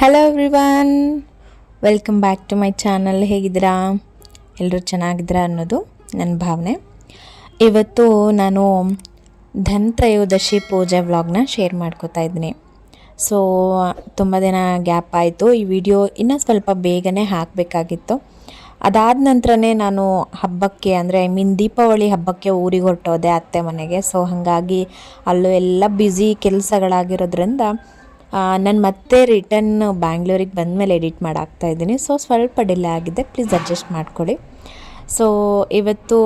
Hello everyone welcome back to my channel ಹೇಗಿದ್ದೀರಾ? ಎಲ್ಲರೂ ಚೆನ್ನಾಗಿದ್ದೀರಾ ಅನ್ನೋದು ನನ್ನ ಭಾವನೆ. ಇವತ್ತು ನಾನು ಧನ್ತ್ರಯೋದಶಿ ಪೂಜೆ ವ್ಲಾಗ್ನ ಶೇರ್ ಮಾಡ್ಕೋತಾ ಇದ್ದೀನಿ. ಸೊ ತುಂಬ ದಿನ ಗ್ಯಾಪ್ ಆಯಿತು. ಈ ವಿಡಿಯೋ ಇನ್ನೂ ಸ್ವಲ್ಪ ಬೇಗನೆ ಹಾಕಬೇಕಾಗಿತ್ತು. ಅದಾದ ನಂತರನೇ ನಾನು ಹಬ್ಬಕ್ಕೆ, ಅಂದರೆ ಐ ಮೀನ್ ದೀಪಾವಳಿ ಹಬ್ಬಕ್ಕೆ ಊರಿಗೆ ಹೊರಟೋದೆ ಅತ್ತೆ ಮನೆಗೆ. ಸೊ ಹಾಗಾಗಿ ಅಲ್ಲೂ ಎಲ್ಲ ಬ್ಯುಸಿ ಕೆಲಸಗಳಾಗಿರೋದ್ರಿಂದ ನಾನು ಮತ್ತೆ ರಿಟರ್ನ್ ಬ್ಯಾಂಗ್ಳೂರಿಗೆ ಬಂದಮೇಲೆ ಎಡಿಟ್ ಮಾಡಾಕ್ತಾ ಇದ್ದೀನಿ. ಸೊ ಸ್ವಲ್ಪ ಡಿಲೇ ಆಗಿದೆ. ಪ್ಲೀಸ್ ಅಡ್ಜಸ್ಟ್ ಮಾಡ್ಕೊಳ್ಳಿ. ಸೊ ಇವತ್ತು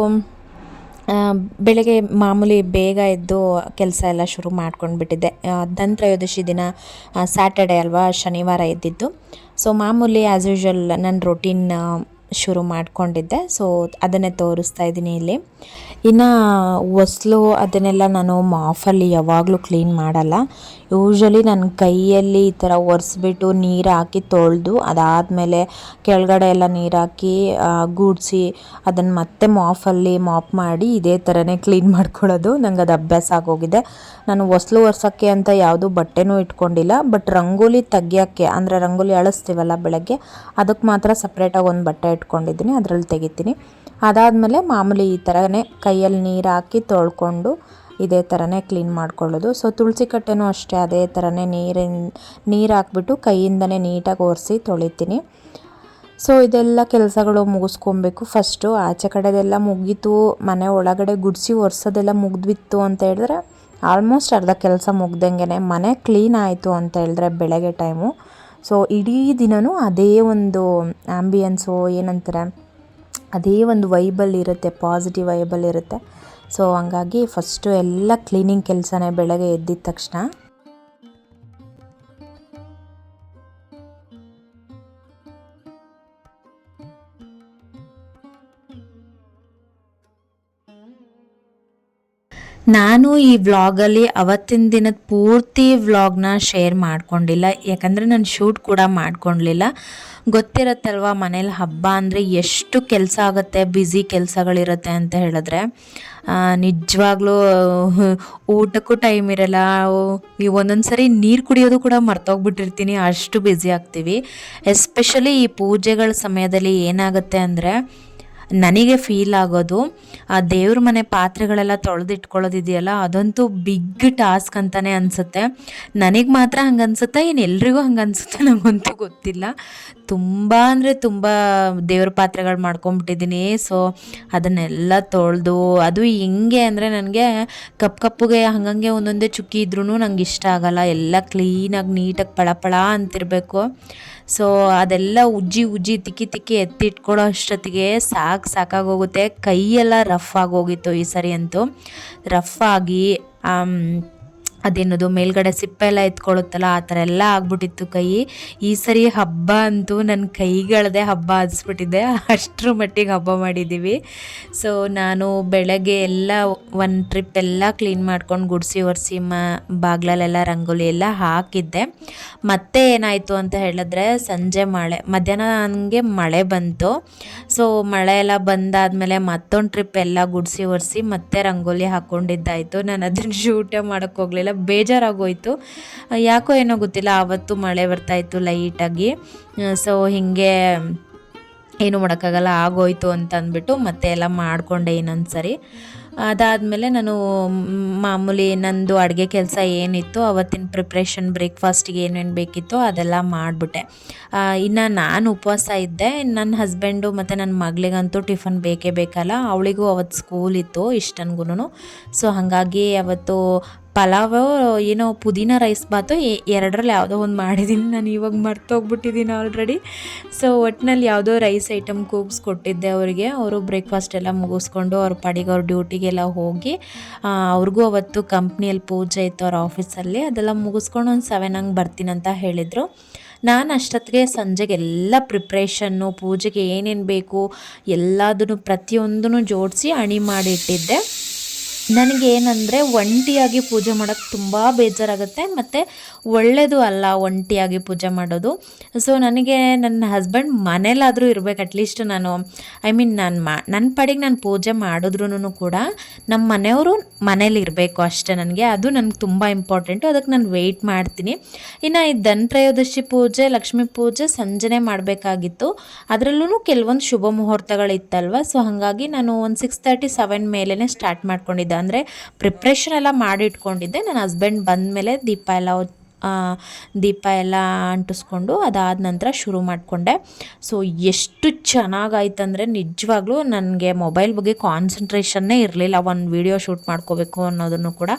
ಬೆಳಗ್ಗೆ ಮಾಮೂಲಿ ಬೇಗ ಎದ್ದು ಕೆಲಸ ಎಲ್ಲ ಶುರು ಮಾಡ್ಕೊಂಡು ಬಿಟ್ಟಿದ್ದೆ ಧನ್ತ್ರಯೋದಶಿ ದಿನ ಸ್ಯಾಟರ್ಡೆ ಅಲ್ವಾ, ಶನಿವಾರ ಎದ್ದಿದ್ದು. ಸೊ ಮಾಮೂಲಿ ಆ್ಯಸ್ ಯೂಶ್ವಲ್ ನನ್ನ ರೊಟೀನ್ ಶುರು ಮಾಡಿಕೊಂಡಿದ್ದೆ. ಸೊ ಅದನ್ನೇ ತೋರಿಸ್ತಾ ಇದ್ದೀನಿ ಇಲ್ಲಿ. ಇನ್ನು ಹೊಸ್ಲು ಅದನ್ನೆಲ್ಲ ನಾನು ಮಾಫಲ್ಲಿ ಯಾವಾಗಲೂ ಕ್ಲೀನ್ ಮಾಡಲ್ಲ. ಯೂಶ್ವಲಿ ನನ್ನ ಕೈಯಲ್ಲಿ ಈ ಥರ ಒರೆಸ್ಬಿಟ್ಟು ನೀರು ಹಾಕಿ ತೊಳೆದು, ಅದಾದಮೇಲೆ ಕೆಳಗಡೆ ಎಲ್ಲ ನೀರು ಹಾಕಿ ಗೂಡಿಸಿ ಅದನ್ನು ಮತ್ತೆ ಮಾಫಲ್ಲಿ ಮಾಪ್ ಮಾಡಿ ಇದೇ ಥರನೇ ಕ್ಲೀನ್ ಮಾಡ್ಕೊಳ್ಳೋದು. ನಂಗೆ ಅದು ಅಭ್ಯಾಸ ಆಗೋಗಿದೆ. ನಾನು ಹೊಸ್ಲು ಒರೆಸೋಕ್ಕೆ ಅಂತ ಯಾವುದೂ ಬಟ್ಟೆನೂ ಇಟ್ಕೊಂಡಿಲ್ಲ, ಬಟ್ ರಂಗೋಲಿ ತೆಗಿಯೋಕ್ಕೆ, ಅಂದರೆ ರಂಗೋಲಿ ಅಳಿಸ್ತೀವಲ್ಲ ಬೆಳಗ್ಗೆ ಅದಕ್ಕೆ ಮಾತ್ರ ಸಪ್ರೇಟಾಗಿ ಒಂದು ಬಟ್ಟೆ ಇಟ್ಕೊಂಡಿದ್ದೀನಿ, ಅದರಲ್ಲಿ ತೆಗಿತೀನಿ. ಅದಾದಮೇಲೆ ಮಾಮೂಲಿ ಈ ಥರನೇ ಕೈಯಲ್ಲಿ ನೀರು ಹಾಕಿ ತೊಳ್ಕೊಂಡು ಇದೇ ಥರನೇ ಕ್ಲೀನ್ ಮಾಡ್ಕೊಳ್ಳೋದು. ಸೊ ತುಳಸಿ ಕಟ್ಟೆನೂ ಅಷ್ಟೇ, ಅದೇ ಥರನೇ ನೀರಿನ, ನೀರು ಹಾಕ್ಬಿಟ್ಟು ಕೈಯಿಂದನೇ ನೀಟಾಗಿ ಒರೆಸಿ ತೊಳಿತೀನಿ. ಸೊ ಇದೆಲ್ಲ ಕೆಲಸಗಳು ಮುಗಿಸ್ಕೊಬೇಕು. ಫಸ್ಟು ಆಚೆ ಕಡೆದೆಲ್ಲ ಮುಗೀತು, ಮನೆ ಒಳಗಡೆ ಗುಡಿಸಿ ಒರೆಸೋದೆಲ್ಲ ಮುಗ್ದಿತ್ತು ಅಂತ ಹೇಳಿದ್ರೆ ಆಲ್ಮೋಸ್ಟ್ ಅರ್ಧ ಕೆಲಸ ಮುಗ್ದಂಗೆ ಮನೆ ಕ್ಲೀನ್ ಆಯಿತು ಅಂತ ಹೇಳಿದ್ರೆ ಬೆಳಗ್ಗೆ ಟೈಮು ಸೊ ಇಡೀ ದಿನವೂ ಅದೇ ಒಂದು ಆ್ಯಂಬಿಯನ್ಸು ಏನಂತಾರೆ, ಅದೇ ಒಂದು ವೈಬಲ್ ಇರುತ್ತೆ ಪಾಸಿಟಿವ್ ವೈಬಲ್ ಇರುತ್ತೆ. ಸೊ ಹಂಗಾಗಿ ಫಸ್ಟು ಎಲ್ಲ ಕ್ಲೀನಿಂಗ್ ಕೆಲಸನೇ ಬೆಳಗ್ಗೆ ಎದ್ದಿದ ತಕ್ಷಣ. ನಾನು ಈ ವ್ಲಾಗಲ್ಲಿ ಅವತ್ತಿನ ದಿನದ ಪೂರ್ತಿ ವ್ಲಾಗ್ನ ಶೇರ್ ಮಾಡ್ಕೊಂಡಿಲ್ಲ. ಯಾಕಂದರೆ ನಾನು ಶೂಟ್ ಕೂಡ ಮಾಡ್ಕೊಳ್ಲಿಲ್ಲ ಗೊತ್ತಿರತ್ತಲ್ವ, ಮನೇಲಿ ಹಬ್ಬ ಅಂದರೆ ಎಷ್ಟು ಕೆಲಸ ಆಗುತ್ತೆ, ಬ್ಯುಸಿ ಕೆಲಸಗಳಿರುತ್ತೆ ಅಂತ ಹೇಳಿದ್ರೆ. ನಿಜವಾಗ್ಲೂ, ಊಟಕ್ಕೂ ಟೈಮ್ ಇರಲ್ಲ. ಈ ಒಂದೊಂದು ಸರಿ ನೀರು ಕುಡಿಯೋದು ಕೂಡ ಮರ್ತೋಗ್ಬಿಟ್ಟಿರ್ತೀನಿ. ಅಷ್ಟು ಬ್ಯುಸಿ ಆಗ್ತೀವಿ. ಎಸ್ಪೆಷಲಿ ಈ ಪೂಜೆಗಳ ಸಮಯದಲ್ಲಿ ಏನಾಗುತ್ತೆ ಅಂದರೆ ನನಗೆ ಫೀಲ್ ಆಗೋದು, ಆ ದೇವ್ರ ಮನೆ ಪಾತ್ರೆಗಳೆಲ್ಲ ತೊಳೆದಿಟ್ಕೊಳ್ಳೋದಿದೆಯಲ್ಲ, ಅದಂತೂ ಬಿಗ್ ಟಾಸ್ಕ್ ಅಂತಲೇ ಅನಿಸುತ್ತೆ. ನನಗೆ ಮಾತ್ರ ಹಂಗೆ ಏನು ಎಲ್ರಿಗೂ ಹಂಗೆ ಅನಿಸುತ್ತೆ ನನಗಂತೂ ಗೊತ್ತಿಲ್ಲ. ತುಂಬ ಅಂದರೆ ತುಂಬ ದೇವ್ರ ಪಾತ್ರೆಗಳು ಮಾಡ್ಕೊಂಬಿಟ್ಟಿದ್ದೀನಿ. ಸೊ ಅದನ್ನೆಲ್ಲ ತೊಳೆದು, ಅದು ಹೆಂಗೆ ಅಂದರೆ ನನಗೆ ಕಪ್ಪು ಕಪ್ಪುಗೆ ಹಂಗಂಗೆ ಒಂದೊಂದೇ ಚುಕ್ಕಿ ಇದ್ರೂ ನಂಗೆ ಇಷ್ಟ ಆಗಲ್ಲ. ಎಲ್ಲ ಕ್ಲೀನಾಗಿ ನೀಟಾಗಿ ಪಳಪಳ ಪಳ ಅಂತಿರಬೇಕು. ಸೊ ಅದೆಲ್ಲ ಉಜ್ಜಿ ಉಜ್ಜಿ ತಿಕ್ಕಿ ತಿಕ್ಕಿ ಎತ್ತಿಟ್ಕೊಳ್ಳೋ ಅಷ್ಟೊತ್ತಿಗೆ ಸಾಕು ಸಾಕಾಗೋಗುತ್ತೆ. ಕೈಯೆಲ್ಲ ರಫ್ ಆಗೋಗಿತ್ತು ಈ ಸರಿ ಅಂತೂ. ರಫ್ ಆಗಿ ಅದೇನದು, ಮೇಲ್ಗಡೆ ಸಿಪ್ಪೆ ಎಲ್ಲ ಎತ್ಕೊಳ್ಳುತ್ತಲ್ಲ ಆ ಥರ ಎಲ್ಲ ಆಗ್ಬಿಟ್ಟಿತ್ತು ಕೈ. ಈ ಸರಿ ಹಬ್ಬ ಅಂತೂ ನನ್ನ ಕೈಗಳದೆ ಹಬ್ಬ ಹಚ್ಬಿಟ್ಟಿದೆ ಅಷ್ಟರ ಮಟ್ಟಿಗೆ ಹಬ್ಬ ಮಾಡಿದ್ದೀವಿ. ಸೊ ನಾನು ಬೆಳಗ್ಗೆ ಎಲ್ಲ ಒಂದು ಟ್ರಿಪ್ ಎಲ್ಲ ಕ್ಲೀನ್ ಮಾಡ್ಕೊಂಡು ಗುಡಿಸಿ ಒರೆಸಿ, ಮ, ಬಾಗ್ಲಲ್ಲೆಲ್ಲ ರಂಗೋಲಿ ಎಲ್ಲ ಹಾಕಿದ್ದೆ. ಮತ್ತೆ ಏನಾಯಿತು ಅಂತ ಹೇಳಿದ್ರೆ, ಸಂಜೆ ಮಳೆ, ಮಧ್ಯಾಹ್ನ ನನಗೆ ಮಳೆ ಬಂತು. ಸೊ ಮಳೆ ಎಲ್ಲ ಬಂದಾದಮೇಲೆ ಮತ್ತೊಂದು ಟ್ರಿಪ್ ಎಲ್ಲ ಗುಡಿಸಿ ಒರೆಸಿ, ಮತ್ತೆ ರಂಗೋಲಿ ಹಾಕ್ಕೊಂಡಿದ್ದಾಯಿತು ನಾನು ಅದನ್ನು ಶೂಟೇ ಮಾಡೋಕ್ಕೆ ಹೋಗಲಿಲ್ಲ. ಬೇಜಾರಾಗೋಯ್ತು. ಯಾಕೋ ಏನೋ ಗೊತ್ತಿಲ್ಲ, ಆವತ್ತು ಮಳೆ ಬರ್ತಾಯಿತ್ತು ಲೈಟಾಗಿ. ಸೊ ಹೀಗೆ ಏನು ಮಾಡೋಕ್ಕಾಗಲ್ಲ, ಆಗೋಯ್ತು ಅಂತ ಅಂದ್ಬಿಟ್ಟು ಮತ್ತೆ ಎಲ್ಲ ಮಾಡಿಕೊಂಡೆ ಇನ್ನೊಂದು ಸರಿ. ಅದಾದಮೇಲೆ ನಾನು ಮಾಮೂಲಿ ನಂದು ಅಡುಗೆ ಕೆಲಸ ಏನಿತ್ತು, ಅವತ್ತಿನ ಪ್ರಿಪ್ರೇಷನ್ ಬ್ರೇಕ್ಫಾಸ್ಟಿಗೆ ಏನೇನು ಬೇಕಿತ್ತು ಅದೆಲ್ಲ ಮಾಡಿಬಿಟ್ಟೆ. ಇನ್ನು ನಾನು ಉಪವಾಸ ಇದ್ದೆ ನನ್ನ ಹಸ್ಬೆಂಡು ಮತ್ತು ನನ್ನ ಮಗಳಿಗಂತೂ ಟಿಫನ್ ಬೇಕೇ ಬೇಕಲ್ಲ, ಅವಳಿಗೂ ಅವತ್ತು ಸ್ಕೂಲ್ ಇತ್ತು ಇಷ್ಟನ್ಗೂ ಸೊ ಹಾಗಾಗಿ ಅವತ್ತು ಪಲಾವು, ಏನೋ ಪುದೀನ ರೈಸ್ ಬಾತು ಎರಡರಲ್ಲಿ ಯಾವುದೋ ಒಂದು ಮಾಡಿದ್ದೀನಿ ನಾನು ಇವಾಗ ಮರ್ತೋಗ್ಬಿಟ್ಟಿದ್ದೀನಿ ಆಲ್ರೆಡಿ ಸೊ ಒಟ್ಟಿನಲ್ಲಿ ಯಾವುದೋ ರೈಸ್ ಐಟಮ್ ಕೂಗಿಸ್ಕೊಟ್ಟಿದ್ದೆ ಅವರಿಗೆ. ಅವರು ಬ್ರೇಕ್ಫಾಸ್ಟ್ ಎಲ್ಲ ಮುಗಿಸ್ಕೊಂಡು ಅವ್ರ ಪಾಡಿಗೆ ಅವ್ರ ಡ್ಯೂಟಿಗೆಲ್ಲ ಹೋಗಿ ಅವ್ರಿಗೂ ಅವತ್ತು ಕಂಪ್ನಿಯಲ್ಲಿ ಪೂಜೆ ಇತ್ತು ಅವ್ರ ಆಫೀಸಲ್ಲಿ ಅದೆಲ್ಲ ಮುಗಿಸ್ಕೊಂಡು ಒಂದು ಸೆವೆನ್ ಹಂಗೆ ಬರ್ತೀನಂತ ಹೇಳಿದರು. ನಾನು ಅಷ್ಟೊತ್ತಿಗೆ ಸಂಜೆಗೆ ಎಲ್ಲ ಪ್ರಿಪ್ರೇಷನ್ನು ಪೂಜೆಗೆ ಏನೇನು ಬೇಕು, ಎಲ್ಲದನ್ನು ಪ್ರತಿಯೊಂದನ್ನು ಜೋಡಿಸಿ ಅಣಿ ಮಾಡಿ ಇಟ್ಟಿದ್ದೆ. ನನಗೇನಂದರೆ ಒಂಟಿಯಾಗಿ ಪೂಜೆ ಮಾಡೋಕ್ಕೆ ತುಂಬ ಬೇಜಾರಾಗುತ್ತೆ, ಮತ್ತು ಒಳ್ಳೆಯದು ಅಲ್ಲ ಒಂಟಿಯಾಗಿ ಪೂಜೆ ಮಾಡೋದು. ಸೊ ನನಗೆ ನನ್ನ ಹಸ್ಬೆಂಡ್ ಮನೇಲಾದರೂ ಇರಬೇಕು ಅಟ್ಲೀಸ್ಟ್ ನಾನು ಐ ಮೀನ್ ನಾನು ಮಾ ನನ್ನ ಪಾಡಿಗೆ ನಾನು ಪೂಜೆ ಮಾಡಿದ್ರೂ ಕೂಡ ನಮ್ಮ ಮನೆಯವರು ಮನೇಲಿ ಇರಬೇಕು ಅಷ್ಟೇ ನನಗೆ. ಅದು ನನಗೆ ತುಂಬ ಇಂಪಾರ್ಟೆಂಟು ಅದಕ್ಕೆ ನಾನು ವೆಯ್ಟ್ ಮಾಡ್ತೀನಿ. ಇನ್ನು ಈ ಧನ್ತ್ರಯೋದಶಿ ಪೂಜೆ, ಲಕ್ಷ್ಮೀ ಪೂಜೆ ಸಂಜೆನೇ ಮಾಡಬೇಕಾಗಿತ್ತು. ಅದರಲ್ಲೂ ಕೆಲವೊಂದು ಶುಭ ಮುಹೂರ್ತಗಳಿತ್ತಲ್ವ? ಸೊ ಹಾಗಾಗಿ ನಾನು ಒಂದು ಸಿಕ್ಸ್ ತರ್ಟಿ ಸೆವೆನ್ ಮೇಲೇ ಸ್ಟಾರ್ಟ್ ಮಾಡ್ಕೊಂಡಿದ್ದೆ. ಅಂದರೆ ಪ್ರಿಪ್ರೇಷನ್ ಎಲ್ಲ ಮಾಡಿಟ್ಕೊಂಡಿದ್ದೆ ನನ್ನ ಹಸ್ಬೆಂಡ್ ಬಂದ ಮೇಲೆ ದೀಪ ಎಲ್ಲ ದೀಪ ಎಲ್ಲ ಅಂಟಿಸ್ಕೊಂಡು ಅದಾದ ನಂತರ ಶುರು ಮಾಡಿಕೊಂಡೆ. ಸೊ ಎಷ್ಟು ಚೆನ್ನಾಗಾಯ್ತಂದರೆ ನಿಜವಾಗ್ಲೂ ನನಗೆ ಮೊಬೈಲ್ ಬಗ್ಗೆ ಕಾನ್ಸಂಟ್ರೇಷನ್ನೇ ಇರಲಿಲ್ಲ. ಒಂದು ವಿಡಿಯೋ ಶೂಟ್ ಮಾಡ್ಕೋಬೇಕು ಅನ್ನೋದನ್ನು ಕೂಡ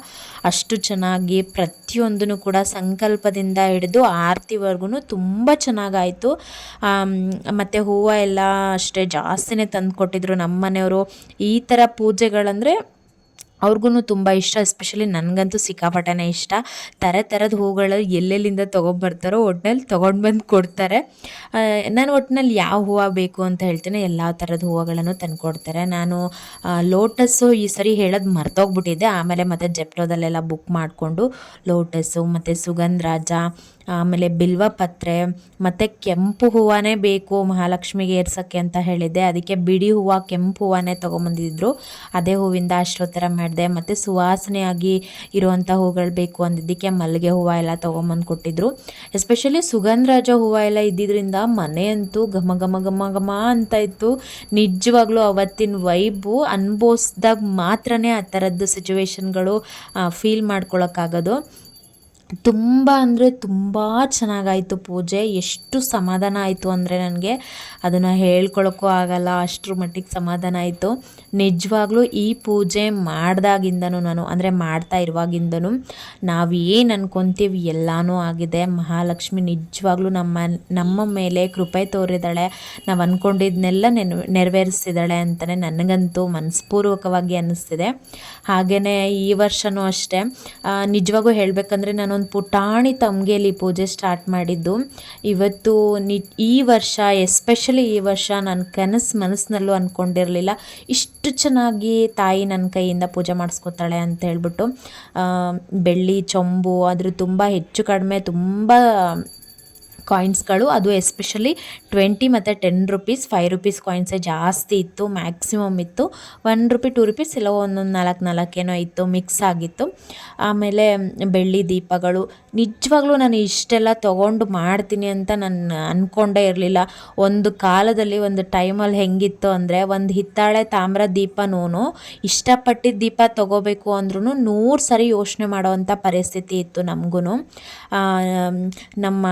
ಅಷ್ಟು ಚೆನ್ನಾಗಿ ಪ್ರತಿಯೊಂದನ್ನು ಕೂಡ ಸಂಕಲ್ಪದಿಂದ ಹಿಡಿದು ಆರತಿವರೆಗೂ ತುಂಬ ಚೆನ್ನಾಗಾಯಿತು. ಮತ್ತು ಹೂವು ಎಲ್ಲ ಅಷ್ಟೇ ಜಾಸ್ತಿನೇ ತಂದು ಕೊಟ್ಟಿದ್ರು ನಮ್ಮ ಮನೆಯವರು ಈ ಥರ ಪೂಜೆಗಳಂದರೆ ಅವ್ರಿಗೂ ತುಂಬ ಇಷ್ಟ ಎಸ್ಪೆಷಲಿ ನನಗಂತೂ ಸಿಕ್ಕಾಪಟ್ಟೆನೇ ಇಷ್ಟ. ಥರ ಥರದ ಹೂಗಳು ಎಲ್ಲೆಲ್ಲಿಂದ ತೊಗೊಂಬರ್ತಾರೋ ಒಟ್ನಲ್ಲಿ ತೊಗೊಂಡು ಬಂದು ಕೊಡ್ತಾರೆ ನಾನು ಒಟ್ಟಿನಲ್ಲಿ ಯಾವ ಹೂವು ಬೇಕು ಅಂತ ಹೇಳ್ತೀನಿ, ಎಲ್ಲ ಥರದ ಹೂವುಗಳನ್ನು ತಂದು ಕೊಡ್ತಾರೆ ನಾನು ಲೋಟಸ್ಸು ಈ ಸರಿ ಹೇಳೋದು ಮರ್ತೋಗ್ಬಿಟ್ಟಿದ್ದೆ ಆಮೇಲೆ ಮತ್ತೆ ಜೆಪ್ಟೋದಲ್ಲೆಲ್ಲ ಬುಕ್ ಮಾಡಿಕೊಂಡು ಲೋಟಸ್ಸು, ಮತ್ತು ಸುಗಂಧರಾಜ ಆಮೇಲೆ ಬಿಲ್ವ ಪತ್ರೆ, ಮತ್ತು ಕೆಂಪು ಹೂವನೇ ಬೇಕು ಮಹಾಲಕ್ಷ್ಮಿಗೆ ಏರ್ಸೋಕ್ಕೆ ಅಂತ ಹೇಳಿದ್ದೆ. ಅದಕ್ಕೆ ಬಿಡಿ ಹೂವು, ಕೆಂಪು ಹೂವನೇ ತೊಗೊಂಬಂದಿದ್ರು. ಅದೇ ಹೂವಿಂದ ಅಷ್ಟೋತ್ತರ ಮಾಡಿದೆ. ಮತ್ತು ಸುವಾಸನೆಯಾಗಿ ಇರುವಂಥ ಹೂಗಳು ಬೇಕು ಅಂದಿದ್ದಕ್ಕೆ ಮಲ್ಲಿಗೆ ಹೂವು ಎಲ್ಲ ತೊಗೊಂಬಂದು ಕೊಟ್ಟಿದ್ರು. ಎಸ್ಪೆಷಲಿ ಸುಗಂಧರಾಜ ಹೂವು ಎಲ್ಲ ಇದ್ದಿದ್ದರಿಂದ ಮನೆಯಂತೂ ಘಮ ಘಮ ಘಮ ಘಮ ಅಂತ ಇತ್ತು. ನಿಜವಾಗ್ಲೂ ಅವತ್ತಿನ ವೈಬು ಅನ್ಭವಿಸ್ದಾಗ ಮಾತ್ರನೇ ಆ ಥರದ್ದು ಸಿಚುವೇಶನ್ಗಳು ಫೀಲ್ ಮಾಡ್ಕೊಳಕ್ಕಾಗೋದು. ತುಂಬ ಅಂದರೆ ತುಂಬ ಚೆನ್ನಾಗಾಯಿತು ಪೂಜೆ. ಎಷ್ಟು ಸಮಾಧಾನ ಆಯಿತು ಅಂದರೆ ನನಗೆ. ಅದನ್ನು ಹೇಳ್ಕೊಳಕ್ಕೂ ಆಗಲ್ಲ, ಅಷ್ಟರ ಮಟ್ಟಿಗೆ ಸಮಾಧಾನ ಆಯಿತು. ನಿಜವಾಗ್ಲೂ ಈ ಪೂಜೆ ಮಾಡಿದಾಗಿಂದನೂ ನಾನು, ಅಂದರೆ ಮಾಡ್ತಾ ಇರುವಾಗಿಂದನೂ ನಾವು ಏನು ಅನ್ಕೊತೀವಿ ಎಲ್ಲನೂ ಆಗಿದೆ. ಮಹಾಲಕ್ಷ್ಮಿ ನಿಜವಾಗ್ಲೂ ನಮ್ಮ ನಮ್ಮ ಮೇಲೆ ಕೃಪೆ ತೋರಿದಾಳೆ. ನಾವು ಅಂದ್ಕೊಂಡಿದ್ದನ್ನೆಲ್ಲ ನೆನ್ ನೆರವೇರಿಸಿದಾಳೆ ಅಂತಲೇ ನನಗಂತೂ ಮನಸ್ಪೂರ್ವಕವಾಗಿ ಅನ್ನಿಸ್ತಿದೆ. ಹಾಗೆಯೇ ಈ ವರ್ಷವೂ ಅಷ್ಟೇ. ನಿಜವಾಗೂ ಹೇಳಬೇಕಂದ್ರೆ ನಾನೊಂದು ಪುಟಾಣಿ ತಮಗೆಲಿ ಪೂಜೆ ಸ್ಟಾರ್ಟ್ ಮಾಡಿದ್ದು. ಇವತ್ತು ನಿ, ಈ ವರ್ಷ ಎಸ್ಪೆಷಲಿ ಈ ವರ್ಷ ನನ್ನ ಕನಸು ಮನಸ್ಸಿನಲ್ಲೂ ಅಂದ್ಕೊಂಡಿರಲಿಲ್ಲ ಇಷ್ಟು ಚೆನ್ನಾಗಿ ತಾಯಿ ನನ್ನ ಕೈಯಿಂದ ಪೂಜೆ ಮಾಡಿಸ್ಕೊತಾಳೆ ಅಂತ ಹೇಳ್ಬಿಟ್ಟು ಬೆಳ್ಳಿ, ಚೊಂಬು ಅದ್ರ ತುಂಬ ಹೆಚ್ಚು ಕಡಿಮೆ, ತುಂಬ ಕಾಯಿನ್ಸ್ಗಳು ಅದು ಎಸ್ಪೆಷಲಿ ಟ್ವೆಂಟಿ ಮತ್ತು ಟೆನ್ ರುಪೀಸ್ ಫೈವ್ ರುಪೀಸ್ ಕಾಯಿನ್ಸೇ ಜಾಸ್ತಿ ಇತ್ತು ಮ್ಯಾಕ್ಸಿಮಮ್ ಇತ್ತು. ಒನ್ ರುಪಿ ಟು ರುಪೀಸ್ ಇಲ್ಲ, ಒಂದೊಂದು ನಾಲ್ಕು ನಾಲ್ಕೇನೋ ಇತ್ತು ಮಿಕ್ಸ್ ಆಗಿತ್ತು. ಆಮೇಲೆ ಬೆಳ್ಳಿ ದೀಪಗಳು. ನಿಜವಾಗ್ಲೂ ನಾನು ಇಷ್ಟೆಲ್ಲ ತೊಗೊಂಡು ಮಾಡ್ತೀನಿ ಅಂತ ನಾನು ಅಂದ್ಕೊಂಡೇ ಇರಲಿಲ್ಲ. ಒಂದು ಕಾಲದಲ್ಲಿ ಒಂದು ಟೈಮಲ್ಲಿ ಹೆಂಗಿತ್ತು ಅಂದರೆ, ಒಂದು ಹಿತ್ತಾಳೆ ತಾಮ್ರ ದೀಪನೂ ಇಷ್ಟಪಟ್ಟಿದ್ದ ದೀಪ ತೊಗೋಬೇಕು ಅಂದ್ರೂ ನೂರು ಸರಿ ಯೋಚನೆ ಮಾಡೋವಂಥ ಪರಿಸ್ಥಿತಿ ಇತ್ತು ನಮಗೂ ನಮ್ಮ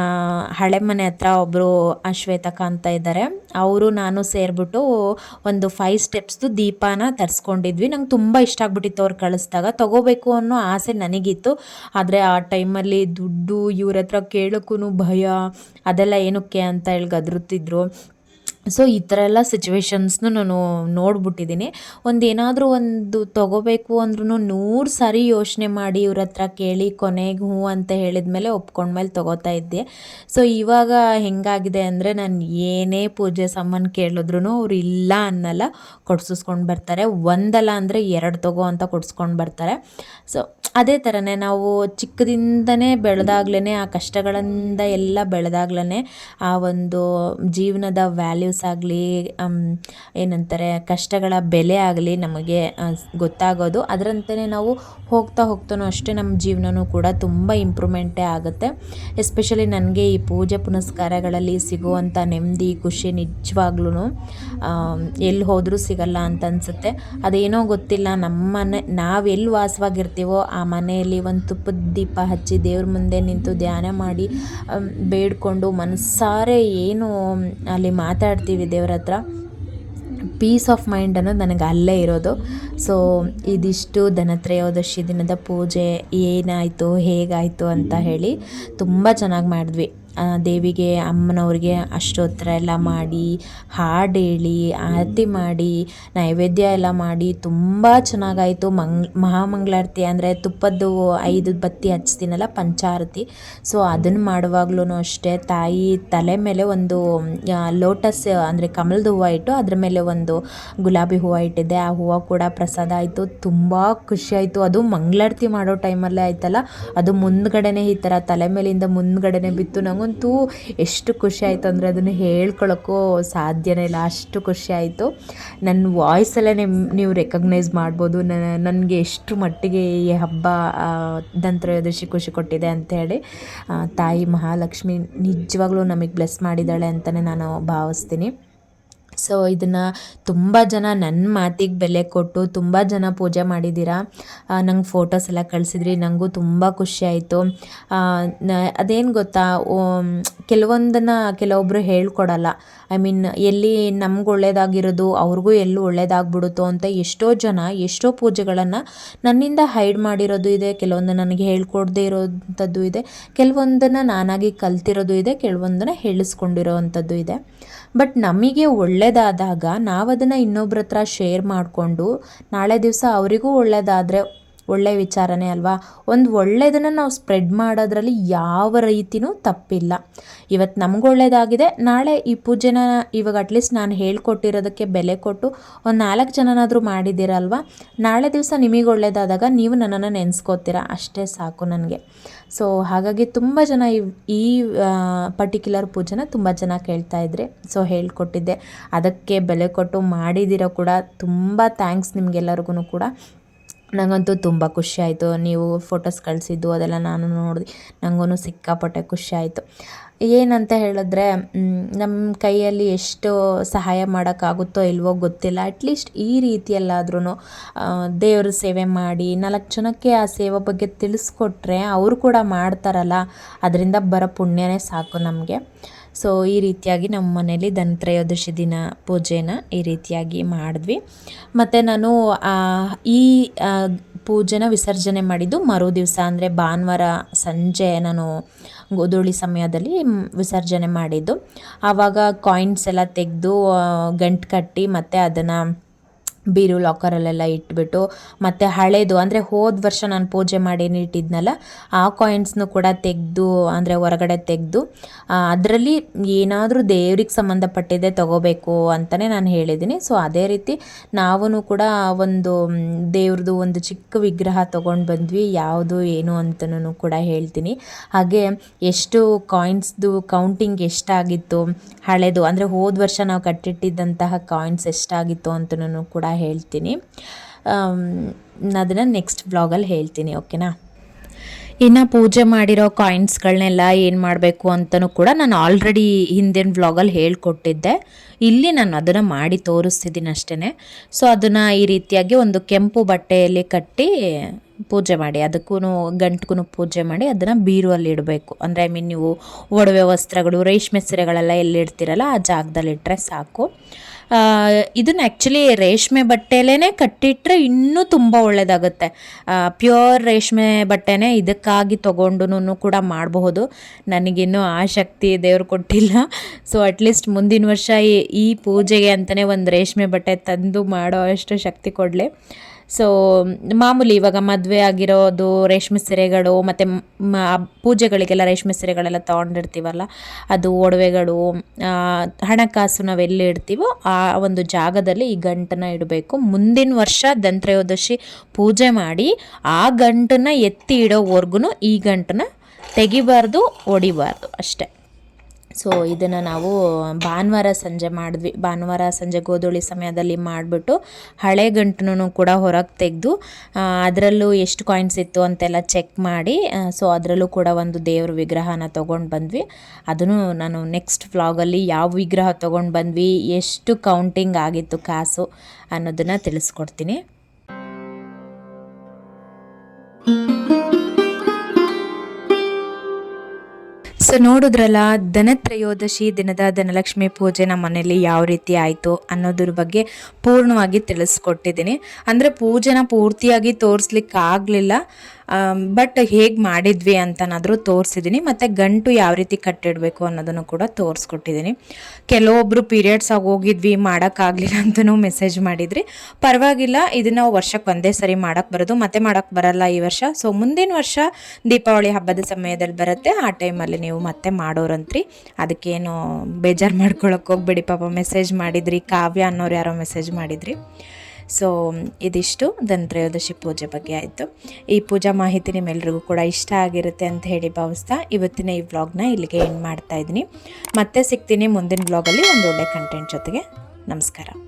ಹಳೆ ಮನೆ ಹತ್ರ ಒಬ್ಬರು ಶ್ವೇತಕ ಅಂತ ಇದ್ದಾರೆ ಅವರು ನಾನು ಸೇರಿಬಿಟ್ಟು ಒಂದು ಫೈವ್ ಸ್ಟೆಪ್ಸ್ದು ದೀಪಾನ ತರಿಸ್ಕೊಂಡಿದ್ವಿ. ನಂಗೆ ತುಂಬ ಇಷ್ಟ ಆಗ್ಬಿಟ್ಟಿತ್ತು ಅವ್ರು ಕಳಿಸ್ದಾಗ. ತೊಗೋಬೇಕು ಅನ್ನೋ ಆಸೆ ನನಗಿತ್ತು. ಆದರೆ ಆ ಟೈಮಲ್ಲಿ ದುಡ್ಡು, ಇವ್ರ ಹತ್ರ ಕೇಳೋಕ್ಕೂ ಭಯ, ಅದೆಲ್ಲ ಏನಕ್ಕೆ ಅಂತ ಹೇಳಿ ಗದರುತ್ತಿದ್ರು ಸೊ ಈ ಥರ ಎಲ್ಲ ಸಿಚುವೇಶನ್ಸ್ನು ನಾನು ನೋಡ್ಬಿಟ್ಟಿದ್ದೀನಿ. ಒಂದು ಏನಾದರೂ ಒಂದು ತೊಗೋಬೇಕು ಅಂದ್ರೂ ನೂರು ಸಾರಿ ಯೋಚನೆ ಮಾಡಿ ಇವ್ರ ಹತ್ರ ಕೇಳಿ, ಕೊನೆಗೆ ಹ್ಞೂ ಅಂತ ಹೇಳಿದ ಮೇಲೆ ಒಪ್ಕೊಂಡ್ಮೇಲೆ ತೊಗೋತಾ ಇದ್ದೆ. ಸೊ ಇವಾಗ ಹೆಂಗಾಗಿದೆ ಅಂದರೆ ನಾನು ಏನೇ ಪೂಜೆ ಸಾಮಾನು ಕೇಳಿದ್ರು ಅವ್ರು ಇಲ್ಲ ಅನ್ನಲ್ಲ, ಕೊಡ್ಸಿಸ್ಕೊಂಡು ಬರ್ತಾರೆ. ಒಂದಲ್ಲ ಅಂದರೆ ಎರಡು ತಗೋ ಅಂತ ಕೊಡ್ಸ್ಕೊಂಡು ಬರ್ತಾರೆ. ಸೊ ಅದೇ ಥರನೇ ನಾವು ಚಿಕ್ಕದಿಂದನೇ ಬೆಳೆದಾಗ್ಲೇ ಆ ಕಷ್ಟಗಳಿಂದ ಎಲ್ಲ ಬೆಳೆದಾಗ್ಲೇ ಆ ಒಂದು ಜೀವನದ ವ್ಯಾಲ್ಯೂಸ್ ಆಗಲಿ ಏನಂತಾರೆ, ಕಷ್ಟಗಳ ಬೆಲೆ ಆಗಲಿ ನಮಗೆ ಗೊತ್ತಾಗೋದು. ಅದರಂತೆಯೇ ನಾವು ಹೋಗ್ತಾ ಹೋಗ್ತಾನೂ ಅಷ್ಟೇ ನಮ್ಮ ಜೀವನನೂ ಕೂಡ ತುಂಬ ಇಂಪ್ರೂವ್ಮೆಂಟೇ ಆಗುತ್ತೆ. ಎಸ್ಪೆಷಲಿ ನನಗೆ ಈ ಪೂಜೆ ಪುನಸ್ಕಾರಗಳಲ್ಲಿ ಸಿಗುವಂಥ ನೆಮ್ಮದಿ, ಖುಷಿ ನಿಜವಾಗ್ಲೂ ಎಲ್ಲಿ ಹೋದರೂ ಸಿಗಲ್ಲ ಅಂತ ಅನಿಸುತ್ತೆ. ಅದೇನೋ ಗೊತ್ತಿಲ್ಲ ನಮ್ಮ ಮನೆ ನಾವು ಎಲ್ಲಿ ವಾಸವಾಗಿರ್ತೀವೋ ಆ ಮನೆಯಲ್ಲಿ ಒಂದು ತುಪ್ಪದ ದೀಪ ಹಚ್ಚಿ ದೇವ್ರ ಮುಂದೆ ನಿಂತು ಧ್ಯಾನ ಮಾಡಿ ಬೇಡ್ಕೊಂಡು ಮನಸ್ಸಾರೆ ಏನು ಅಲ್ಲಿ ಮಾತಾಡ್ತೀವಿ ದೇವ್ರ ಹತ್ರ. ಪೀಸ್ ಆಫ್ ಮೈಂಡ್ ಅನ್ನೋದು ನನಗೆ ಅಲ್ಲೇ ಇರೋದು. ಸೊ ಇದಿಷ್ಟು ಧನತ್ರಯೋದಶಿ ದಿನದ ಪೂಜೆ ಏನಾಯಿತು, ಹೇಗಾಯಿತು ಅಂತ ಹೇಳಿ ತುಂಬ ಚೆನ್ನಾಗಿ ಮಾಡಿದ್ವಿ. ದೇವಿಗೆ, ಅಮ್ಮನವ್ರಿಗೆ ಅಷ್ಟೋತ್ತರ ಎಲ್ಲ ಮಾಡಿ ಹಾಡು ಹೇಳಿ ಆರತಿ ಮಾಡಿ, ನೈವೇದ್ಯ ಎಲ್ಲ ಮಾಡಿ ತುಂಬ ಚೆನ್ನಾಗಾಯಿತು. ಮಂಗ್, ಮಹಾಮಂಗಳಾರತಿ ಅಂದರೆ ತುಪ್ಪದ್ದು ಐದು ಬತ್ತಿ ಹಚ್ತೀನಲ್ಲ ಪಂಚಾರತಿ. ಸೊ ಅದನ್ನು ಮಾಡುವಾಗ್ಲೂ ಅಷ್ಟೇ, ತಾಯಿ ತಲೆ ಮೇಲೆ ಒಂದು ಲೋಟಸ್ ಅಂದರೆ ಕಮಲದ ಹೂವು ಇಟ್ಟು ಅದ್ರ ಮೇಲೆ ಒಂದು ಗುಲಾಬಿ ಹೂವು ಇಟ್ಟಿದ್ದೆ. ಆ ಹೂವು ಕೂಡ ಪ್ರಸಾದ ಆಯಿತು, ತುಂಬ ಖುಷಿಯಾಯಿತು ಅದು ಮಂಗಳಾರತಿ ಮಾಡೋ ಟೈಮಲ್ಲೇ ಆಯ್ತಲ್ಲ, ಅದು ಮುಂದ್ಗಡೆನೇ ಈ ಥರ ತಲೆ ಮೇಲಿಂದ ಮುಂದ್ಗಡೆನೆ ಬಿತ್ತು ನನಗಂತೂ ಎಷ್ಟು ಖುಷಿ ಆಯಿತು ಅಂದರೆ ಅದನ್ನು ಹೇಳ್ಕೊಳ್ಳೋಕ್ಕೂ ಸಾಧ್ಯನೇ ಇಲ್ಲ. ಅಷ್ಟು ಖುಷಿ ಆಯಿತು. ನನ್ನ ವಾಯ್ಸಲ್ಲೇ ನಿಮ್ಮ ನೀವು ರೆಕಗ್ನೈಸ್ ಮಾಡ್ಬೋದು. ನನಗೆ ಎಷ್ಟು ಮಟ್ಟಿಗೆ ಈ ಹಬ್ಬ ದಂತ್ರಯೋದಶಿ ಖುಷಿ ಕೊಟ್ಟಿದೆ ಅಂಥೇಳಿ ತಾಯಿ ಮಹಾಲಕ್ಷ್ಮಿ ನಿಜವಾಗ್ಲೂ ನಮಗೆ ಬ್ಲೆಸ್ ಮಾಡಿದ್ದಾಳೆ ಅಂತಲೇ ನಾನು ಭಾವಿಸ್ತೀನಿ. ಸೊ ಇದನ್ನು ತುಂಬ ಜನ ನನ್ನ ಮಾತಿಗೆ ಬೆಲೆ ಕೊಟ್ಟು ತುಂಬ ಜನ ಪೂಜೆ ಮಾಡಿದ್ದೀರಾ ನಂಗೆ ಫೋಟೋಸ್ ಎಲ್ಲ ಕಳಿಸಿದ್ರಿ ನನಗೂ ತುಂಬ ಖುಷಿ ಆಯಿತು. ಅದೇನು ಗೊತ್ತಾ ಕೆಲವೊಂದನ್ನು ಕೆಲವೊಬ್ಬರು ಹೇಳ್ಕೊಡಲ್ಲ. ಐ ಮೀನ್ ಎಲ್ಲಿ ನಮ್ಗೆ ಒಳ್ಳೇದಾಗಿರೋದು, ಅವ್ರಿಗೂ ಎಲ್ಲೂ ಒಳ್ಳೇದಾಗ್ಬಿಡುತ್ತೋ ಅಂತ ಎಷ್ಟೋ ಜನ, ಎಷ್ಟೋ ಪೂಜೆಗಳನ್ನು ನನ್ನಿಂದ ಹೈಡ್ ಮಾಡಿರೋದು ಇದೆ ಕೆಲವೊಂದು ನನಗೆ ಹೇಳ್ಕೊಡದೇ ಇರೋವಂಥದ್ದು ಇದೆ, ಕೆಲವೊಂದನ್ನು ನಾನಾಗಿ ಕಲ್ತಿರೋದು ಇದೆ, ಕೆಲವೊಂದನ್ನು ಹೇಳಿಸ್ಕೊಂಡಿರೋ ಅಂಥದ್ದು ಇದೆ. ಬಟ್ ನಮಗೆ ಒಳ್ಳೆಯದಾದಾಗ ನಾವು ಅದನ್ನು ಇನ್ನೊಬ್ರ ಹತ್ರ ಶೇರ್ ಮಾಡಿಕೊಂಡು ನಾಳೆ ದಿವಸ ಅವರಿಗೂ ಒಳ್ಳೆಯದಾದರೆ ಒಳ್ಳೆ ವಿಚಾರನೇ ಅಲ್ವಾ? ಒಂದು ಒಳ್ಳೆಯದನ್ನು ನಾವು ಸ್ಪ್ರೆಡ್ ಮಾಡೋದ್ರಲ್ಲಿ ಯಾವ ರೀತಿನೂ ತಪ್ಪಿಲ್ಲ. ಇವತ್ತು ನಮ್ಗೆ ಒಳ್ಳೇದಾಗಿದೆ. ನಾಳೆ ಈ ಪೂಜೆನ ಇವಾಗ ಅಟ್ಲೀಸ್ಟ್ ನಾನು ಹೇಳ್ಕೊಟ್ಟಿರೋದಕ್ಕೆ ಬೆಲೆ ಕೊಟ್ಟು ಒಂದು ನಾಲ್ಕು ಜನನಾದರೂ ಮಾಡಿದ್ದೀರಲ್ವ? ನಾಳೆ ದಿವಸ ನಿಮಗೆ ಒಳ್ಳೆಯದಾದಾಗ ನೀವು ನನ್ನನ್ನು ನೆನೆಸ್ಕೋತೀರಾ? ಅಷ್ಟೇ ಸಾಕು ನನಗೆ. ಸೊ ಹಾಗಾಗಿ ತುಂಬ ಜನ ಈ ಪರ್ಟಿಕ್ಯುಲರ್ ಪೂಜೆನ ತುಂಬ ಜನ ಕೇಳ್ತಾ ಇದ್ರಿ ಸೊ ಹೇಳ್ಕೊಟ್ಟಿದ್ದೆ. ಅದಕ್ಕೆ ಬೆಲೆ ಕೊಟ್ಟು ಮಾಡಿದಿರೋ ಕೂಡ ತುಂಬ ಥ್ಯಾಂಕ್ಸ್ ನಿಮಗೆಲ್ಲರಿಗೂ ಕೂಡ. ನನಗಂತೂ ತುಂಬ ಖುಷಿ ಆಯಿತು. ನೀವು ಫೋಟೋಸ್ ಕಳಿಸಿದ್ದು ಅದೆಲ್ಲ ನಾನು ನೋಡಿದೆ. ನನಗೂ ಸಿಕ್ಕಾಪಟ್ಟೆ ಖುಷಿ ಆಯಿತು. ಏನಂತ ಹೇಳಿದ್ರೆ ನಮ್ಮ ಕೈಯಲ್ಲಿ ಎಷ್ಟು ಸಹಾಯ ಮಾಡೋಕ್ಕಾಗುತ್ತೋ ಇಲ್ವೋ ಗೊತ್ತಿಲ್ಲ. ಅಟ್ಲೀಸ್ಟ್ ಈ ರೀತಿಯಲ್ಲಾದ್ರೂ ದೇವರ ಸೇವೆ ಮಾಡಿ, ನಾಲ್ಕು ಜನಕ್ಕೆ ಆ ಸೇವೆ ಬಗ್ಗೆ ತಿಳಿಸ್ಕೊಟ್ರೆ ಅವರು ಕೂಡ ಮಾಡ್ತಾರಲ್ಲ, ಅದರಿಂದ ಬರೋ ಪುಣ್ಯನೇ ಸಾಕು ನಮಗೆ. ಸೊ ಈ ರೀತಿಯಾಗಿ ನಮ್ಮ ಮನೇಲಿ ಧನತ್ರಯೋದಶಿ ದಿನ ಪೂಜೆನ ಈ ರೀತಿಯಾಗಿ ಮಾಡಿದ್ವಿ. ಮತ್ತು ನಾನು ಈ ಪೂಜೆನ ವಿಸರ್ಜನೆ ಮಾಡಿದ್ದು ಮರು ದಿವಸ, ಅಂದರೆ ಭಾನುವಾರ ಸಂಜೆ ನಾನು ಗೋಧೂಳಿ ಸಮಯದಲ್ಲಿ ವಿಸರ್ಜನೆ ಮಾಡಿದ್ದು. ಆವಾಗ ಕಾಯಿನ್ಸ್ ಎಲ್ಲ ತೆಗೆದು ಗಂಟು ಕಟ್ಟಿ ಮತ್ತು ಅದನ್ನು ಬೀರು ಲಾಕರಲ್ಲೆಲ್ಲ ಇಟ್ಬಿಟ್ಟು ಮತ್ತು ಹಳೇದು, ಅಂದರೆ ಹೋದ ವರ್ಷ ನಾನು ಪೂಜೆ ಮಾಡಿ ಇಟ್ಟಿದ್ನಲ್ಲ, ಆ ಕಾಯಿನ್ಸ್ನು ಕೂಡ ತೆಗೆದು, ಅಂದರೆ ಹೊರಗಡೆ ತೆಗೆದು ಅದರಲ್ಲಿ ಏನಾದರೂ ದೇವ್ರಿಗೆ ಸಂಬಂಧಪಟ್ಟಿದ್ದೆ ತಗೋಬೇಕು ಅಂತಲೇ ನಾನು ಹೇಳಿದ್ದೀನಿ ಸೊ ಅದೇ ರೀತಿ ನಾವೂ ಕೂಡ ಒಂದು ದೇವ್ರದ್ದು ಒಂದು ಚಿಕ್ಕ ವಿಗ್ರಹ ತೊಗೊಂಡು ಬಂದ್ವಿ, ಯಾವುದು ಏನು ಅಂತನೂ ಕೂಡ ಹೇಳ್ತೀನಿ. ಹಾಗೆ ಎಷ್ಟು ಕಾಯಿನ್ಸ್ದು ಕೌಂಟಿಂಗ್ ಎಷ್ಟಾಗಿತ್ತು, ಹಳೇದು, ಅಂದರೆ ಹೋದ ವರ್ಷ ನಾವು ಕಟ್ಟಿಟ್ಟಿದ್ದಂತಹ ಕಾಯಿನ್ಸ್ ಎಷ್ಟಾಗಿತ್ತು ಅಂತನೂ ಕೂಡ ಹೇಳ್ತೀನಿ. ಅದನ್ನು ನೆಕ್ಸ್ಟ್ ಬ್ಲಾಗಲ್ಲಿ ಹೇಳ್ತೀನಿ ಓಕೆನಾ ಇನ್ನು ಪೂಜೆ ಮಾಡಿರೋ ಕಾಯಿನ್ಸ್ಗಳನ್ನೆಲ್ಲ ಏನು ಮಾಡಬೇಕು ಅಂತಲೂ ಕೂಡ ನಾನು ಆಲ್ರೆಡಿ ಹಿಂದಿನ ವ್ಲಾಗಲ್ಲಿ ಹೇಳ್ಕೊಟ್ಟಿದ್ದೆ. ಇಲ್ಲಿ ನಾನು ಅದನ್ನು ಮಾಡಿ ತೋರಿಸ್ತಿದ್ದೀನಿ ಅಷ್ಟೇ ಸೊ ಅದನ್ನು ಈ ರೀತಿಯಾಗಿ ಒಂದು ಕೆಂಪು ಬಟ್ಟೆಯಲ್ಲಿ ಕಟ್ಟಿ ಪೂಜೆ ಮಾಡಿ ಅದಕ್ಕೂ ಗಂಟ್ಗೂ ಪೂಜೆ ಮಾಡಿ ಅದನ್ನು ಬೀರುವಲ್ಲಿ ಇಡಬೇಕು. ಅಂದರೆ ಐ ಮೀನ್ ನೀವು ಒಡವೆ ವಸ್ತ್ರಗಳು, ರೇಷ್ಮೆ ಸೀರೆಗಳೆಲ್ಲ ಎಲ್ಲಿಡ್ತೀರಲ್ಲ ಆ ಜಾಗದಲ್ಲಿ ಇಟ್ಟರೆ ಸಾಕು. ಇದನ್ನ ಆ್ಯಕ್ಚುಲಿ ರೇಷ್ಮೆ ಬಟ್ಟೆಲೇ ಕಟ್ಟಿಟ್ಟರೆ ಇನ್ನೂ ತುಂಬ ಒಳ್ಳೆಯದಾಗುತ್ತೆ ಪ್ಯೂರ್ ರೇಷ್ಮೆ ಬಟ್ಟೆನೇ ಇದಕ್ಕಾಗಿ ತೊಗೊಂಡು ಕೂಡ ಮಾಡಬಹುದು. ನನಗಿನ್ನೂ ಆ ಶಕ್ತಿ ದೇವ್ರು ಕೊಟ್ಟಿಲ್ಲ. ಸೊ ಅಟ್ಲೀಸ್ಟ್ ಮುಂದಿನ ವರ್ಷ ಈ ಪೂಜೆಗೆ ಅಂತಲೇ ಒಂದು ರೇಷ್ಮೆ ಬಟ್ಟೆ ತಂದು ಮಾಡೋ ಅಷ್ಟು ಶಕ್ತಿ ಕೊಡಲಿ. ಸೊ ಮಾಮೂಲಿ ಇವಾಗ ಮದುವೆ ಆಗಿರೋದು ರೇಷ್ಮೆ ಸೀರೆಗಳು ಮತ್ತು ಪೂಜೆಗಳಿಗೆಲ್ಲ ರೇಷ್ಮೆ ಸೀರೆಗಳೆಲ್ಲ ತೊಗೊಂಡಿರ್ತೀವಲ್ಲ, ಅದು ಒಡವೆಗಳು ಹಣಕಾಸು ನಾವು ಎಲ್ಲಿ ಇಡ್ತೀವೋ ಆ ಒಂದು ಜಾಗದಲ್ಲಿ ಈ ಗಂಟನ್ನು ಇಡಬೇಕು. ಮುಂದಿನ ವರ್ಷ ದಂತ್ರಯೋದಶಿ ಪೂಜೆ ಮಾಡಿ ಆ ಗಂಟನ್ನು ಎತ್ತಿ ಇಡೋವರೆಗೂ ಈ ಗಂಟನ್ನು ತೆಗಿಬಾರ್ದು ಹೊಡಿಬಾರ್ದು ಅಷ್ಟೇ. ಸೊ ಇದನ್ನು ನಾವು ಭಾನುವಾರ ಸಂಜೆ ಮಾಡಿದ್ವಿ. ಭಾನುವಾರ ಸಂಜೆ ಗೋಧೂಳಿ ಸಮಯದಲ್ಲಿ ಮಾಡಿಬಿಟ್ಟು ಹಳೆ ಗಂಟನೂ ಕೂಡ ಹೊರಗೆ ತೆಗೆದು ಅದರಲ್ಲೂ ಎಷ್ಟು ಕಾಯಿನ್ಸ್ ಇತ್ತು ಅಂತೆಲ್ಲ ಚೆಕ್ ಮಾಡಿ ಸೊ ಅದರಲ್ಲೂ ಕೂಡ ಒಂದು ದೇವ್ರ ವಿಗ್ರಹನ ತೊಗೊಂಡು ಬಂದ್ವಿ. ಅದನ್ನು ನಾನು ನೆಕ್ಸ್ಟ್ ವ್ಲಾಗಲ್ಲಿ ಯಾವ ವಿಗ್ರಹ ತೊಗೊಂಡು ಬಂದ್ವಿ, ಎಷ್ಟು ಕೌಂಟಿಂಗ್ ಆಗಿತ್ತು ಕಾಸು ಅನ್ನೋದನ್ನು ತಿಳಿಸ್ಕೊಡ್ತೀನಿ. ಸೊ ನೋಡಿದ್ರಲ್ಲ, ಧನತ್ರಯೋದಶಿ ದಿನದ ಧನಲಕ್ಷ್ಮಿ ಪೂಜೆ ನಮ್ಮ ಮನೇಲಿ ಯಾವ ರೀತಿ ಆಯಿತು ಅನ್ನೋದ್ರ ಬಗ್ಗೆ ಪೂರ್ಣವಾಗಿ ತಿಳಿಸ್ಕೊಟ್ಟಿದ್ದೀನಿ. ಅಂದರೆ ಪೂಜೆನ ಪೂರ್ತಿಯಾಗಿ ತೋರಿಸ್ಲಿಕ್ಕೆ ಆಗಲಿಲ್ಲ ಬಟ್ ಹೇಗೆ ಮಾಡಿದ್ವಿ ಅಂತನಾದರೂ ತೋರಿಸಿದ್ದೀನಿ. ಮತ್ತು ಗಂಟು ಯಾವ ರೀತಿ ಕಟ್ಟಿಡಬೇಕು ಅನ್ನೋದನ್ನು ಕೂಡ ತೋರಿಸ್ಕೊಟ್ಟಿದ್ದೀನಿ. ಕೆಲವೊಬ್ಬರು ಪೀರಿಯಡ್ಸ್ ಆಗಿ ಹೋಗಿದ್ವಿ, ಮಾಡೋಕ್ಕಾಗಲಿಲ್ಲ ಅಂತಲೂ ಮೆಸೇಜ್ ಮಾಡಿದ್ರಿ. ಪರವಾಗಿಲ್ಲ, ಇದನ್ನು ವರ್ಷಕ್ಕೆ ಒಂದೇ ಸರಿ ಮಾಡೋಕ್ಕೆ ಬರೋದು, ಮತ್ತೆ ಮಾಡೋಕ್ಕೆ ಬರಲ್ಲ ಈ ವರ್ಷ. ಸೊ ಮುಂದಿನ ವರ್ಷ ದೀಪಾವಳಿ ಹಬ್ಬದ ಸಮಯದಲ್ಲಿ ಬರುತ್ತೆ. ಆ ಟೈಮಲ್ಲಿ ನೀವು ಮತ್ತೆ ಮಾಡೋರಂತ್ರಿ. ಅದಕ್ಕೇನು ಬೇಜಾರು ಮಾಡ್ಕೊಳಕ್ಕೆ ಹೋಗ್ಬೇಡಿ ಪಾಪ. ಮೆಸೇಜ್ ಮಾಡಿದ್ರಿ, ಕಾವ್ಯ ಅನ್ನೋರು ಯಾರೋ ಮೆಸೇಜ್ ಮಾಡಿದ್ರಿ. ಸೊ ಇದಿಷ್ಟು ದನತ್ರಯೋದಶಿ ಪೂಜೆ ಬಗ್ಗೆ ಆಯಿತು. ಈ ಪೂಜಾ ಮಾಹಿತಿ ನಿಮ್ಮೆಲ್ರಿಗೂ ಕೂಡ ಇಷ್ಟ ಆಗಿರುತ್ತೆ ಅಂತ ಹೇಳಿ ಭಾವಿಸ್ತಾ ಇವತ್ತಿನ ಈ ವ್ಲಾಗ್ನ ಇಲ್ಲಿಗೆ ಎಂಡ್ ಮಾಡ್ತಾ ಇದ್ದೀನಿ. ಮತ್ತೆ ಸಿಗ್ತೀನಿ ಮುಂದಿನ ವ್ಲಾಗಲ್ಲಿ ಒಂದು ಒಳ್ಳೆ ಕಂಟೆಂಟ್ ಜೊತೆಗೆ. ನಮಸ್ಕಾರ.